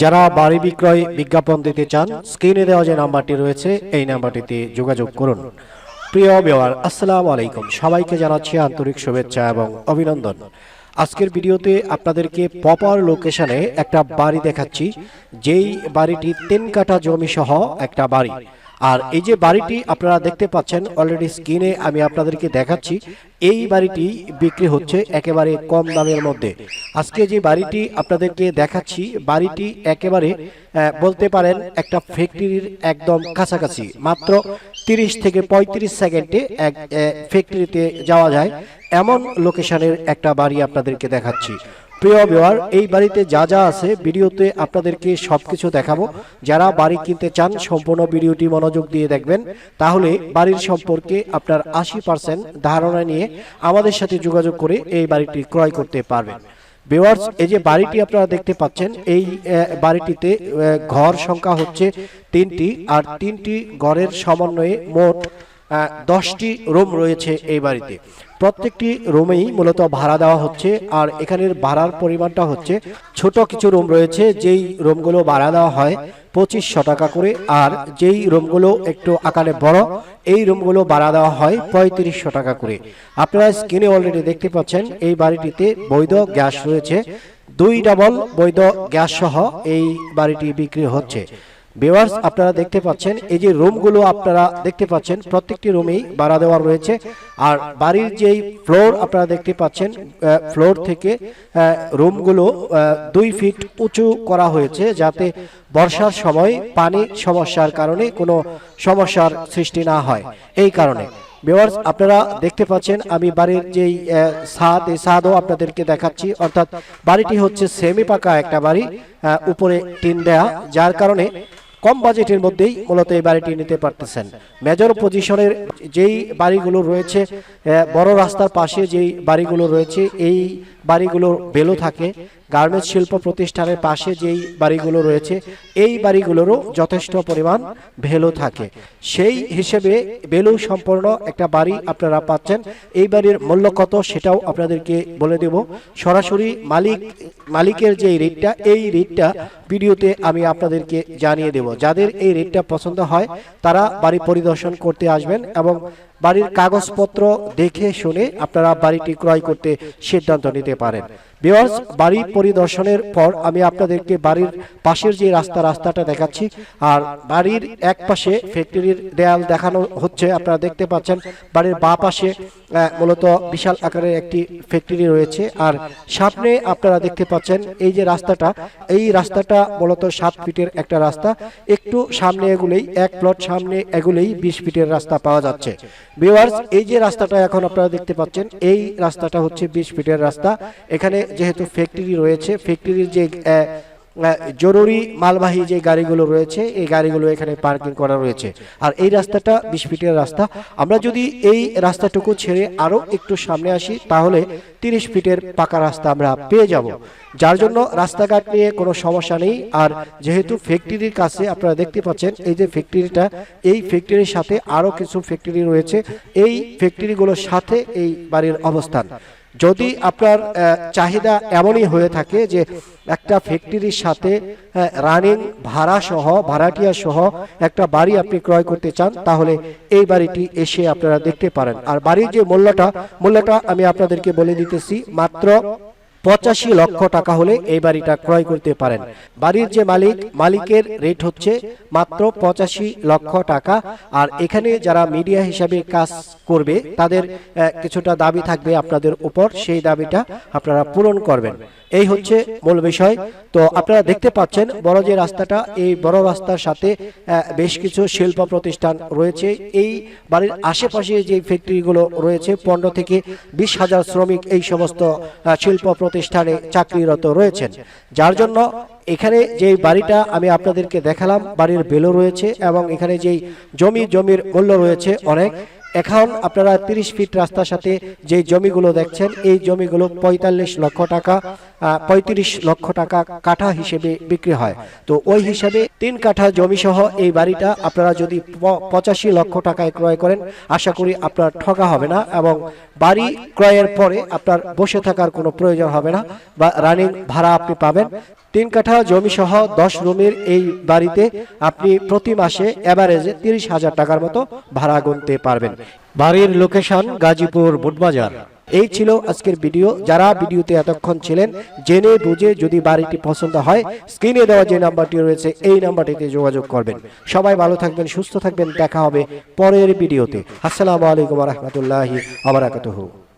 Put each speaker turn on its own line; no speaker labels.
যারা বাড়ি বিক্রয় বিজ্ঞাপন দিতে চান স্ক্রিনে দেওয়া যে নাম্বারটি রয়েছে, এই নাম্বারটিতে যোগাযোগ করুন। প্রিয় বেওয়ার আসসালামু আলাইকুম। সবাইকে জানাচ্ছি আন্তরিক শুভেচ্ছা এবং অভিনন্দন। আজকের ভিডিওতে আপনাদেরকে প্রপার লোকেশনে একটা বাড়ি দেখাচ্ছি, যেই বাড়িটি তিন কাটা জমি সহ একটা বাড়ি। আর এই যে বাড়িটি আপনারা দেখতে পাচ্ছেন অলরেডি স্ক্রিনে আমি আপনাদেরকে দেখাচ্ছি, এই বাড়িটি বিক্রি হচ্ছে একেবারে কম দামের মধ্যে। আজকে যে বাড়িটি আপনাদেরকে দেখাচ্ছি, বাড়িটি একেবারে বলতে পারেন একটা ফ্যাক্টরির একদম কাছাকাছি। মাত্র তিরিশ থেকে পঁয়ত্রিশ সেকেন্ডে এক ফ্যাক্টরিতে যাওয়া যায়। এমন লোকেশনের একটা বাড়ি আপনাদেরকে দেখাচ্ছি। প্রিয় বিওয়ার এই বাড়িতে যা যা আছে, ভিডিওতে আপনাদেরকে সবকিছু দেখাবো। যারা বাড়ি কিনতে চান, সম্পূর্ণ ভিডিওটি মনোযোগ দিয়ে দেখবেন। তাহলে বাড়ির সম্পর্কে আপনার আশি পার্সেন্ট ধারণা নিয়ে আমাদের সাথে যোগাযোগ করে এই বাড়িটি ক্রয় করতে পারবেন। ভিউয়ার্স এই যে বাড়িটি আপনারা দেখতে পাচ্ছেন, এই বাড়িটিতে ঘর সংখ্যা হচ্ছে তিনটি, আর তিনটি ঘরের সমন্বয়ে মোট দশটি রুম রয়েছে এই বাড়িতে। প্রত্যেকটি রুমেই মূলত ভাড়া দেওয়া হচ্ছে, আর এখানের ভাড়ার পরিমাণটা হচ্ছে ছোট কিছু রুম রয়েছে, যেই রুমগুলো ভাড়া দেওয়া হয় পঁচিশশো টাকা করে, আর যেই রুমগুলো একটু আকারে বড়, এই রুমগুলো ভাড়া দেওয়া হয় পঁয়ত্রিশশো টাকা করে। আপনারা স্ক্রিনে অলরেডি দেখতে পাচ্ছেন, এই বাড়িটিতে বৈধ গ্যাস রয়েছে। দুই ডাবল বৈধ গ্যাস সহ এই বাড়িটি বিক্রি হচ্ছে। ভিউয়ার্স আপনারা দেখতে পাচ্ছেন, এই যে রুমগুলো আপনারা দেখতে পাচ্ছেন, প্রত্যেকটি রুমেই ভাড়া দেওয়া রয়েছে। আর বাড়ির যেই ফ্লোর আপনারা দেখতে পাচ্ছেন ফ্লোর থেকে রুমগুলো দুই ফিট উঁচু করা হয়েছে যাতে বর্ষার সময় পানি সমস্যার কারণে কোনো সমস্যার সৃষ্টি না হয়। এই কারণে। ভিউয়ার্স আপনারা দেখতে পাচ্ছেন, আমি বাড়ির যেই ছাদ, এই ছাদও আপনাদেরকে দেখাচ্ছি। অর্থাৎ বাড়িটি হচ্ছে সেমি পাকা একটা বাড়ি উপরে টিন দেয়া, যার কারণে কম বাজেটের মধ্যেই মূলত এই বাড়িটি নিতে পারতেছেন। মেজর পজিশনের যেই বাড়িগুলো রয়েছে বড় রাস্তার পাশে যেই বাড়িগুলো রয়েছে, এই বাড়িগুলোর বেলো থাকে। গার্মেন্টস শিল্প প্রতিষ্ঠানের পাশে যেই বাড়িগুলো রয়েছে, এই বাড়িগুলোরও যথেষ্ট পরিমাণ ভ্যালু থাকে। সেই হিসেবে ভ্যালু সম্পন্ন একটা বাড়ি আপনারা পাচ্ছেন। এই বাড়ির মূল্য কত সেটাও আপনাদেরকে বলে দেব। সরাসরি মালিক, মালিকের যে রেটটা, এই রেটটা ভিডিওতে আমি আপনাদেরকে জানিয়ে দেব। যাদের এই রেটটা পছন্দ হয়, তারা বাড়ি পরিদর্শন করতে আসবেন এবং বাড়ির কাগজপত্র দেখে শুনে আপনারা বাড়িটি ক্রয় করতে সিদ্ধান্ত নিতে পারেন। ভিউয়ার্স বাড়ি পরিদর্শনের পর আমি আপনাদেরকে বাড়ির পাশের যে রাস্তা, রাস্তাটা দেখাচ্ছি। আর বাড়ির এক পাশে ফ্যাক্টরির দেয়াল দেখানো হচ্ছে, আপনারা দেখতে পাচ্ছেন। বাড়ির বা পাশে মূলত বিশাল আকারের একটি ফ্যাক্টরি রয়েছে। আর সামনে আপনারা দেখতে পাচ্ছেন এই যে রাস্তাটা, এই রাস্তাটা মূলত সাত ফিটের একটা রাস্তা। একটু সামনে এগুলেই, এক প্লট সামনে এগুলেই বিশ ফিটের রাস্তা পাওয়া যাচ্ছে। ভিউয়ার্স এই যে রাস্তাটা এখন আপনারা দেখতে পাচ্ছেন, এই রাস্তাটা হচ্ছে বিশ ফিটের রাস্তা। এখানে যেহেতু ফ্যাক্টরি রয়েছে ফ্যাক্টরির যে জরুরি মালবাহী যে গাড়িগুলো রয়েছে, এই গাড়িগুলো এখানে পার্কিং করা রয়েছে। আর এই রাস্তাটা বিশ ফিটের রাস্তা। আমরা যদি এই রাস্তাটুকু ছেড়ে আরও একটু সামনে আসি, তাহলে তিরিশ ফিটের পাকা রাস্তা আমরা পেয়ে যাব। যার জন্য রাস্তাঘাট নিয়ে কোনো সমস্যা নেই। আর যেহেতু ফ্যাক্টরির কাছে আপনারা দেখতে পাচ্ছেন, এই যে ফ্যাক্টরিটা, এই ফ্যাক্টরির সাথে আরও কিছু ফ্যাক্টরি রয়েছে। এই ফ্যাক্টরিগুলোর সাথে এই বাড়ির অবস্থান। যদি আপনার চাহিদা এমনই হয়ে থাকে যে একটা ফ্যাক্টরির সাথে রানিং ভাড়া সহ, ভাড়াটিয়া সহ একটা বাড়ি আপনি ক্রয় করতে চান, তাহলে এই বাড়িটি এসে আপনারা দেখতে পারেন। আর বাড়ির যে মূল্যটা মূল্যটা আমি আপনাদেরকে বলে দিতেছি, মাত্র পঁচাশি লক্ষ টাকা হলে এই বাড়িটা ক্রয় করতে পারেন। বাড়ির যে মালিক, মালিকের রেট হচ্ছে মাত্র পঁচাশি লক্ষ টাকা। আর এখানে যারা মিডিয়া হিসাবে কাজ করবে, তাদের কিছুটা দাবি থাকবে আপনাদের উপর। সেই দাবিটা আপনারা পূরণ করবেন। এই হচ্ছে মূল বিষয়। তো আপনারা দেখতে পাচ্ছেন, বড় যে রাস্তাটা, এই বড় রাস্তার সাথে বেশ কিছু শিল্প প্রতিষ্ঠান রয়েছে। এই বাড়ির আশেপাশে যে ফ্যাক্টরিগুলো রয়েছে, পনেরো থেকে বিশ হাজার শ্রমিক এই সমস্ত শিল্প প্রতিষ্ঠানে চাকরিরত রয়েছেন। যার জন্য এখানে যে বাড়িটা আমি আপনাদেরকে দেখালাম, বাড়ির বেলো রয়েছে এবং এখানে যেই জমি, জমির মূল্য রয়েছে অনেক। এখন আপনারা তিরিশ ফিট রাস্তার সাথে যে জমিগুলো দেখছেন, এই জমিগুলো পঁয়তাল্লিশ লক্ষ টাকা পঁয়ত্রিশ লক্ষ টাকা কাঠা হিসেবে বিক্রি হয়। তো ওই হিসাবে তিন কাঠা জমি সহ এই বাড়িটা আপনারা যদি পঁচাশি লক্ষ টাকায় ক্রয় করেন, আশা করি আপনার ঠকা হবে না এবং বাড়ি ক্রয়ের পরে আপনার বসে থাকার কোনো প্রয়োজন হবে না বা রানিং ভাড়া আপনি পাবেন। তিন কাঠা জমি সহ দশ রুমের এই বাড়িতে আপনি প্রতি মাসে অ্যাভারেজে তিরিশ হাজার টাকার মতো ভাড়া গুনতে পারবেন। বাড়ির লোকেশন গাজীপুর বুটবাজার। এই ছিল আজকের ভিডিও। যারা ভিডিওতে এতক্ষণ ছিলেন, জেনে বুঝে যদি বাড়িটি পছন্দ হয়, স্ক্রিনে দেওয়া যে নাম্বারটি রয়েছে, এই নাম্বারটিতে যোগাযোগ করবেন। সবাই ভালো থাকবেন, সুস্থ থাকবেন। দেখা হবে পরের ভিডিওতে। আসসালামু আলাইকুম রহমতুল্লাহি আবরাকাতুহু